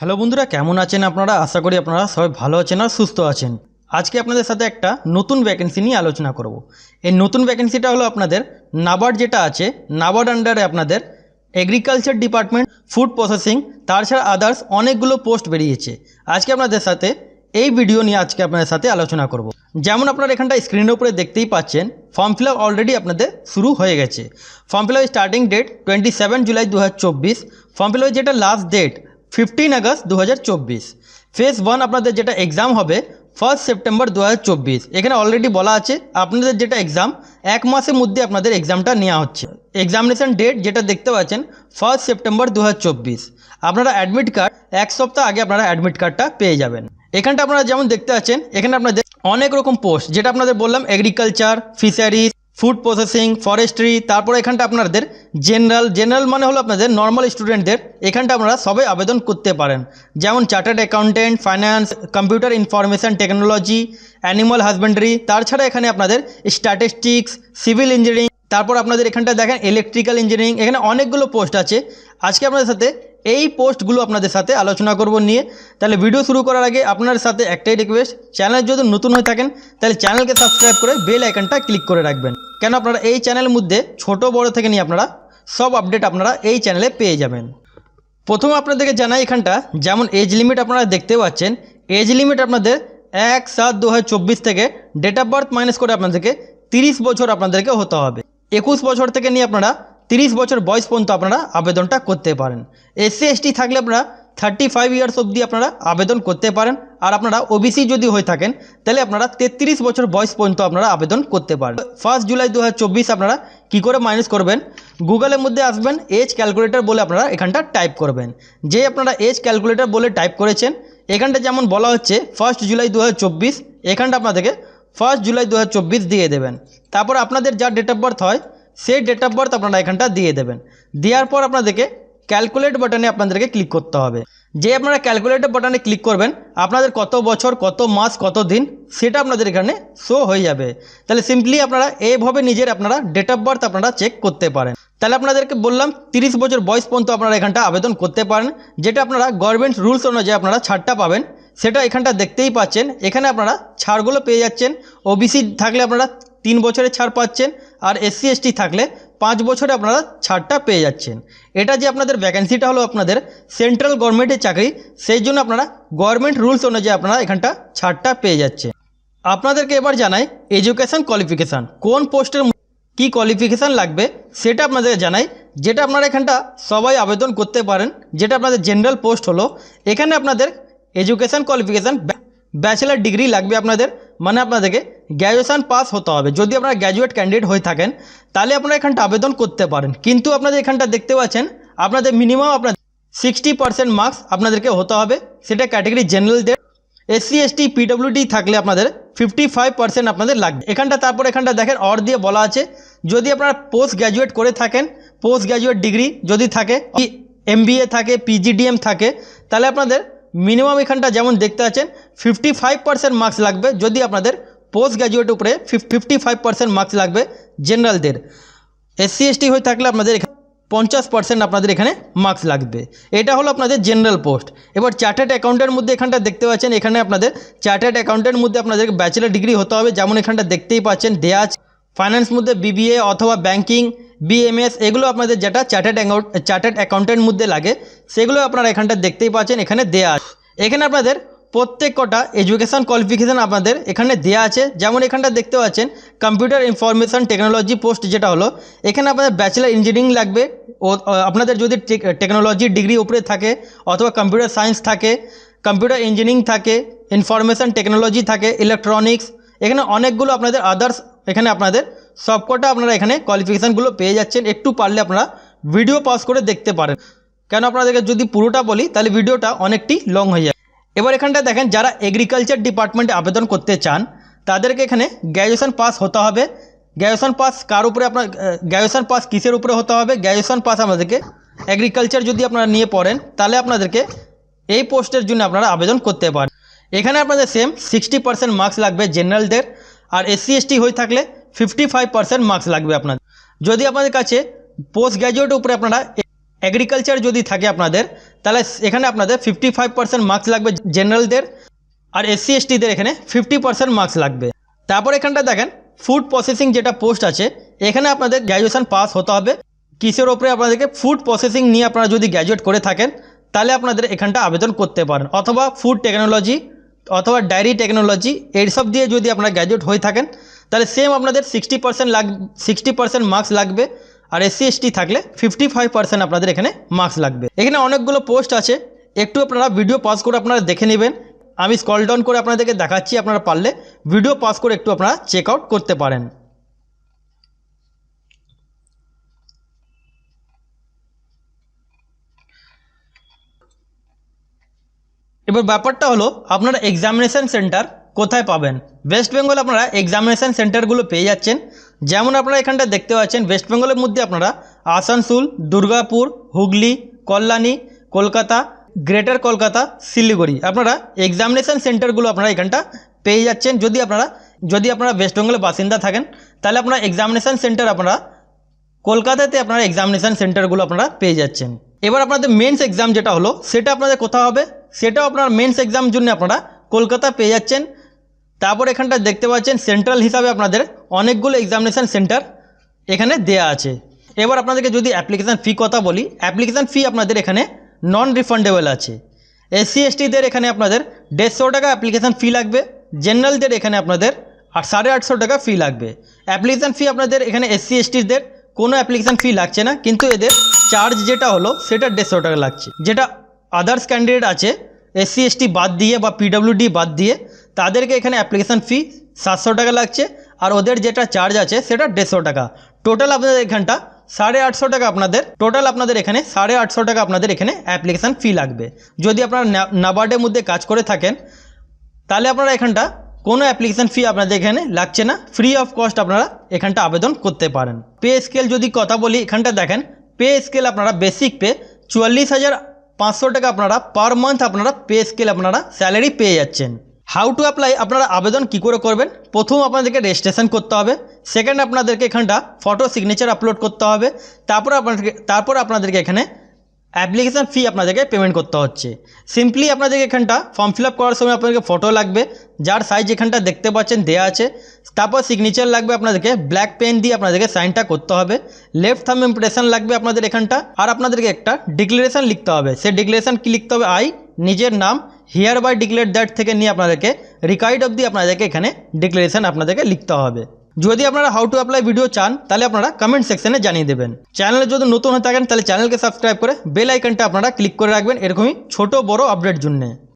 Hello বন্ধুরা, কেমন আছেন আপনারা? আশা করি আপনারা সবাই ভালো আছেন আর সুস্থ আছেন। আজকে আপনাদের সাথে একটা নতুন ভ্যাকেন্সি নিয়ে আলোচনা করব। এই নতুন ভ্যাকেন্সিটা হলো আপনাদের নাবার্ড যেটা আছে নাবার্ড আন্ডারে আপনাদের এগ্রিকালচার ডিপার্টমেন্ট ফুড প্রসেসিং তাছাড়া আদার্স অনেকগুলো পোস্ট বেরিয়েছে। আজকে আপনাদের সাথে এই ভিডিও নিয়ে আজকে আপনাদের সাথে আলোচনা করব। যেমন আপনারা এখানটা স্ক্রিনের উপরে দেখতেই পাচ্ছেন ফর্ম ফিল অলরেডি আপনাদের শুরু হয়ে গেছে। Form fill starting date twenty seven July দু হাজার চব্বিশ ফর্ম ফিল যেটা লাস্ট ডেট ফিফটিন আগস্ট দু ফেজ ওয়ান আপনাদের যেটা এক্সাম হবে ফার্স্ট সেপ্টেম্বর দু হাজার চব্বিশ। এখানে অলরেডি বলা আছে, আপনাদের যেটা এক্সাম এক মাসের মধ্যে আপনাদের এক্সামটা নেওয়া হচ্ছে। এক্সামিনেশন ডেট যেটা দেখতে পাচ্ছেন ফার্স্ট সেপ্টেম্বর দু হাজার চব্বিশ। আপনারা অ্যাডমিট কার্ড এক সপ্তাহ আগে আপনারা অ্যাডমিট কার্ডটা পেয়ে যাবেন। এখানটা আপনারা যেমন দেখতে পাচ্ছেন, এখানে আপনাদের অনেক রকম পোস্ট যেটা আপনাদের বললাম agriculture fisheries food processing, forestry, তারপরে এখানটা আপনাদের জেনারেল জেনারেল মানে হলো আপনাদের নর্মাল স্টুডেন্টদের এখানটা আপনারা সবাই আবেদন করতে পারেন। যেমন chartered accountant finance computer information technology animal husbandry তাছাড়া এখানে আপনাদের স্ট্যাটিস্টিক্স সিভিল ইঞ্জিনিয়ারিং তারপর আপনাদের এখানটা দেখেন ইলেকট্রিক্যাল ইঞ্জিনিয়ারিং এখানে অনেকগুলো পোস্ট আছে। আজকে আপনাদের সাথে এই পোস্টগুলো আপনাদের সাথে আলোচনা করব নিয়ে। তাহলে ভিডিও শুরু করার আগে আপনার সাথে একটাই রিকোয়েস্ট চ্যানেল যদি নতুন হয়ে থাকেন, তাহলে চ্যানেলকে সাবস্ক্রাইব করে বেল আইকনটা ক্লিক করে রাখবেন। কেন আপনারা এই চ্যানেলের মধ্যে ছোট, বড় থেকে নিয়ে আপনারা সব আপডেট আপনারা এই চ্যানেলে পেয়ে যাবেন। প্রথম আপনাদেরকে জানাই এখানটা, যেমন এজ লিমিট আপনারা দেখতে পাচ্ছেন। এজ লিমিট আপনাদের এক সাত দু থেকে ডেট অফ বার্থ মাইনাস করে আপনাদেরকে তিরিশ বছর আপনাদেরকে হতে হবে। একুশ বছর থেকে নিয়ে আপনারা তিরিশ বছর বয়স পর্যন্ত আপনারা আবেদনটা করতে পারেন। এসসি, এসটি থাকলে আপনারা থার্টি ফাইভ ইয়ার্স অবধি আপনারা আবেদন করতে পারেন। আর আপনারা ওবিসি যদি হয়ে থাকেন, তাহলে আপনারা তেত্রিশ বছর বয়স পর্যন্ত আপনারা আবেদন করতে পারেন। ফার্স্ট জুলাই দু হাজার চব্বিশ আপনারা কি করে মাইনাস করবেন? গুগলের মধ্যে আসবেন এজ ক্যালকুলেটর বলে আপনারা এখানটা টাইপ করবেন। যে আপনারা এজ ক্যালকুলেটর বলে টাইপ করেছেন, এখানটা যেমন বলা হচ্ছে ফার্স্ট জুলাই দু হাজার চব্বিশ, এখানটা আপনাদেরকে ফার্স্ট জুলাই দু হাজার চব্বিশ দিয়ে দেবেন। তারপর আপনাদের যা ডেট অফ বার্থ হয়, সেই ডেট অফ বার্থ আপনারা এখানটা দিয়ে দেবেন। দেওয়ার পর আপনাদেরকে ক্যালকুলেট বাটনে আপনাদেরকে ক্লিক করতে হবে। যে আপনারা ক্যালকুলেট বাটনে ক্লিক করবেন, আপনাদের কত বছর, কত মাস, কত দিন, সেটা আপনাদের এখানে শো হয়ে যাবে। তাহলে সিম্পলি আপনারা এইভাবে নিজের আপনারা ডেট অফ বার্থ আপনারা চেক করতে পারেন। তাহলে আপনাদেরকে বললাম, তিরিশ বছর বয়স পর্যন্ত আপনারা এখানটা আবেদন করতে পারেন, যেটা আপনারা গভর্নমেন্ট রুলস অনুযায়ী আপনারা ছাড়টা পাবেন। সেটা এখানটা দেখতেই পাচ্ছেন। এখানে আপনারা ছাড়গুলো পেয়ে যাচ্ছেন। ওবিসি থাকলে আপনারা তিন বছরের ছাড় পাচ্ছেন আর এসসি এসটি থাকলে পাঁচ বছরে আপনারা ছাড়টা পেয়ে যাচ্ছেন। এটা যে আপনাদের ভ্যাকেন্সিটা হলো আপনাদের সেন্ট্রাল গভর্নমেন্টের চাকরি, সেই জন্য আপনারা গভর্নমেন্ট রুলস অনুযায়ী আপনারা এখানটা ছাড়টা পেয়ে যাচ্ছে আপনাদেরকে এবার জানাই এডুকেশান কোয়ালিফিকেশান কোন পোস্টের কি কোয়ালিফিকেশান লাগবে, সেটা আপনাদের জানাই। যেটা আপনারা এখানটা সবাই আবেদন করতে পারেন। যেটা আপনাদের জেনারেল পোস্ট হলো। এখানে আপনাদের এডুকেশান কোয়ালিফিকেশান ব্যাচেলার ডিগ্রি লাগবে আপনাদের। মানে আপনাদেরকে গ্র্যাজুয়েশান পাস হতে হবে। যদি আপনারা গ্র্যাজুয়েট ক্যান্ডিডেট হয়ে থাকেন, তাহলে আপনারা এখানটা আবেদন করতে পারেন। কিন্তু আপনাদের এখানটা দেখতে পাচ্ছেন, আপনাদের মিনিমাম আপনার সিক্সটি পার্সেন্ট মার্কস আপনাদেরকে হতে হবে। সেটা ক্যাটাগরি জেনারেলদের এসসি এসটি পিডব্লিউডি থাকলে আপনাদের ফিফটি ফাইভ পার্সেন্ট আপনাদের লাগবে। এখানটা, তারপর এখানটা দেখেন অর দিয়ে বলা আছে। যদি আপনারা পোস্ট গ্র্যাজুয়েট করে থাকেন পোস্ট গ্র্যাজুয়েট ডিগ্রি যদি থাকে এমবিএ থাকে পিজিডিএম থাকে, তাহলে আপনাদের মিনিমাম এখানটা যেমন দেখতে আছেন ফিফটি ফাইভ পার্সেন্ট মার্কস লাগবে যদি আপনাদের পোস্ট গ্র্যাজুয়েট উপরে ফিফটি ফাইভ পার্সেন্ট মার্কস লাগবে জেনারেলদের এসসি এসটি হয়ে থাকলে আপনাদের পঞ্চাশ পার্সেন্ট আপনাদের এখানে মার্কস লাগবে। এটা হলো আপনাদের জেনারেল পোস্ট এবার চার্টার্ড অ্যাকাউন্টের মধ্যে এখানটা দেখতে পাচ্ছেন, এখানে আপনাদের চার্টার্ড অ্যাকাউন্টের মধ্যে আপনাদের ব্যাচেলার ডিগ্রি হতে হবে, যেমন এখানটা দেখতেই পাচ্ছেন, দেয়া আছে ফাইন্যান্স মধ্যে বিবিএ অথবা ব্যাঙ্কিং বিএমএস এগুলো আপনাদের যেটা চার্টার্ড অ্যাকাউন্ট চার্টার্ড অ্যাকাউন্টের মধ্যে লাগে, সেগুলো আপনারা এখানটা দেখতেই পাচ্ছেন, এখানে দেয়া আছে। এখানে আপনাদের প্রত্যেক কটা এডুকেশান কোয়ালিফিকেশান আপনাদের এখানে দেয়া আছে। যেমন এখানটা দেখতে পাচ্ছেন কম্পিউটার ইনফরমেশন টেকনোলজি পোস্ট যেটা হলো, এখানে আপনাদের ব্যাচেলার ইঞ্জিনিয়ারিং লাগবে, ও আপনাদের যদি টেকনোলজি ডিগ্রি উপরে থাকে, অথবা কম্পিউটার সায়েন্স থাকে কম্পিউটার ইঞ্জিনিয়ারিং থাকে ইনফরমেশন টেকনোলজি থাকে ইলেকট্রনিক্স এখানে অনেকগুলো আপনাদের আদার্স এখানে আপনাদের সবকটা আপনারা এখানে কোয়ালিফিকেশানগুলো পেয়ে যাচ্ছেন। একটু পারলে আপনারা ভিডিও পাস করে দেখতে পারেন। কেন আপনাদেরকে যদি পুরোটা বলি, তাহলে ভিডিওটা অনেকটি লং হয়ে যায় এবার এখানটা দেখেন, যারা এগ্রিকালচার ডিপার্টমেন্টে আবেদন করতে চান, তাদেরকে এখানে গ্র্যাজুয়েশন পাস হতে হবে। গ্র্যাজুয়েশন পাস কার উপরে আপনার গ্র্যাজুয়েশন পাস কিসের উপরে হতে হবে? গ্র্যাজুয়েশন পাস আমাদেরকে এগ্রিকালচার যদি আপনারা নিয়ে পড়েন, তাহলে আপনাদেরকে এই পোস্টের জন্য আপনারা আবেদন করতে পারেন। এখানে আপনাদের সেম সিক্সটি পার্সেন্ট মার্কস লাগবে জেনারেলদের আর এসসি এসটি হয়ে থাকলে ফিফটি ফাইভ পার্সেন্ট মার্কস লাগবে আপনাদের। যদি আপনাদের কাছে পোস্ট গ্র্যাজুয়েট উপরে আপনারা এগ্রিকালচার যদি থাকে আপনাদের, তাহলে এখানে আপনাদের ফিফটি ফাইভ পার্সেন্ট মার্কস লাগবে জেনারেলদের আর এসসি এসটিদের এখানে ফিফটি পার্সেন্ট মার্কস লাগবে। তারপর এখানটা দেখেন ফুড প্রসেসিং যেটা পোস্ট আছে, এখানে আপনাদের গ্র্যাজুয়েশন পাস হতে হবে। কিসের ওপরে আপনাদেরকে ফুড প্রসেসিং নিয়ে আপনারা যদি গ্র্যাজুয়েট করে থাকেন, তাহলে আপনাদের এখানটা আবেদন করতে পারেন। অথবা ফুড টেকনোলজি অথবা ডায়েরি টেকনোলজি এইসব দিয়ে যদি আপনারা গ্র্যাজুয়েট হয়ে থাকেন তাহলে সেম আপনাদের সিক্সটি পার্সেন্ট লাগ সিক্সটি পার্সেন্ট মার্কস লাগবে আর এসসি এসটি থাকলে ফিফটি ফাইভ পার্সেন্ট আপনাদের এখানে মার্কস লাগবে। এখানে অনেকগুলো পোস্ট আছে, একটু আপনারা ভিডিও পাস করে আপনারা দেখে নেবেন। আমি স্কল ডাউন করে আপনাদেরকে দেখাচ্ছি আপনারা পারলে। ভিডিও পাস করে একটু আপনারা চেক আউট করতে পারেন। এবার ব্যাপারটা হলো, আপনারা এক্সামিনেশান সেন্টার কোথায় পাবেন? ওয়েস্ট বেঙ্গল আপনারা এক্সামিনেশান সেন্টারগুলো পেয়ে যাচ্ছেন। যেমন আপনারা এখানটা দেখতে পাচ্ছেন ওয়েস্ট বেঙ্গলের মধ্যে আপনারা আসানসোল, দুর্গাপুর, হুগলি, কল্যাণী, কলকাতা গ্রেটার কলকাতা শিলিগুড়ি আপনারা এক্সামিনেশান সেন্টারগুলো আপনারা এখানটা পেয়ে যাচ্ছেন। যদি আপনারা যদি আপনারা ওয়েস্ট বেঙ্গলের বাসিন্দা থাকেন, তাহলে আপনারা এক্সামিনেশান সেন্টার আপনারা কলকাতাতে আপনারা এক্সামিনেশান সেন্টারগুলো আপনারা পেয়ে যাচ্ছেন। এবার আপনাদের মেন্স এক্সাম যেটা হলো, সেটা আপনাদের কোথাও হবে? সেটাও আপনার মেন্স এক্সাম জন্য আপনারা কলকাতা পেয়ে যাচ্ছেন। তারপর এখানটা দেখতে পাচ্ছেন সেন্ট্রাল হিসাবে আপনাদের অনেকগুলো এক্সামিনেশান সেন্টার এখানে দেয়া আছে। এবার আপনাদেরকে যদি অ্যাপ্লিকেশান ফি কথা বলি অ্যাপ্লিকেশান ফি আপনাদের এখানে নন রিফান্ডেবল আছে। এসসি এসটিদের এখানে আপনাদের দেড়শো টাকা অ্যাপ্লিকেশান ফি লাগবে জেনারেলদের এখানে আপনাদের আর সাড়ে আটশো টাকা ফি লাগবে। অ্যাপ্লিকেশান ফি আপনাদের এখানে এসসি এসটিদের কোনো অ্যাপ্লিকেশান ফি লাগছে না, কিন্তু এদের চার্জ যেটা হলো, সেটা দেড়শো টাকা লাগছে। যেটা আদার্স ক্যান্ডিডেট আছে এসসি এসটি বাদ দিয়ে বা পিডব্লিউডি বাদ দিয়ে তাদেরকে এখানে অ্যাপ্লিকেশান ফি সাতশো টাকা লাগছে আর ওদের যেটা চার্জ আছে সেটা দেড়শো টাকা। টোটাল আপনাদের এখানটা সাড়ে আটশো টাকা আপনাদের টোটাল আপনাদের এখানে সাড়ে আটশো টাকা আপনাদের এখানে অ্যাপ্লিকেশান ফি লাগবে। যদি আপনারা নাবার্ডের মধ্যে কাজ করে থাকেন, তাহলে আপনারা এখানটা কোনো অ্যাপ্লিকেশান ফি আপনাদের এখানে লাগছে না। ফ্রি অফ কস্ট আপনারা এখানটা আবেদন করতে পারেন। পে স্কেল যদি কথা বলি, এখানটা দেখেন পে স্কেল আপনারা বেসিক পে চুয়াল্লিশ হাজার পাঁচশো টাকা আপনারা পার মান্থ আপনারা পে স্কেল আপনারা স্যালারি পেয়ে যাচ্ছেন। হাউ টু অ্যাপ্লাই আপনারা আবেদন কি করে করবেন? প্রথম আপনাদেরকে রেজিস্ট্রেশন করতে হবে। সেকেন্ড আপনাদেরকে এখানটা ফটো সিগনেচার আপলোড করতে হবে। তারপর আপনাদেরকে তারপর আপনাদেরকে এখানে অ্যাপ্লিকেশান ফি আপনাদেরকে পেমেন্ট করতে হচ্ছে। সিম্পলি আপনাদেরকে এখানটা ফর্ম ফিল করার সময় আপনাদেরকে ফটো লাগবে। যার সাইজ এখানটা দেখতে পাচ্ছেন, দেয়া আছে। তারপর সিগনেচার লাগবে আপনাদেরকে ব্ল্যাক পেন দিয়ে আপনাদেরকে সাইনটা করতে হবে। লেফট থাম ইমপ্রেশন লাগবে আপনাদের এখানটা। আর আপনাদেরকে একটা ডিক্লারেশন লিখতে হবে। সে ডিক্লারেশান কি লিখতে হবে? আই নিজের নাম হিয়ার বাই ডিক্লেয়ার দ্যাট থেকে নিয়ে আপনাদেরকে রিকাইড অবধি আপনাদেরকে এখানে ডিক্লারেশন আপনাদেরকে লিখতে হবে। যদি আপনারা হাউ টু অ্যাপ্লাই ভিডিও চান, তাহলে আপনারা কমেন্ট সেকশনে জানিয়ে দেবেন। চ্যানেলে যদি নতুন হয়ে থাকেন, তাহলে চ্যানেলকে সাবস্ক্রাইব করে বেল আইকনটা আপনারা ক্লিক করে রাখবেন এরকমই ছোট বড় আপডেট জন্য।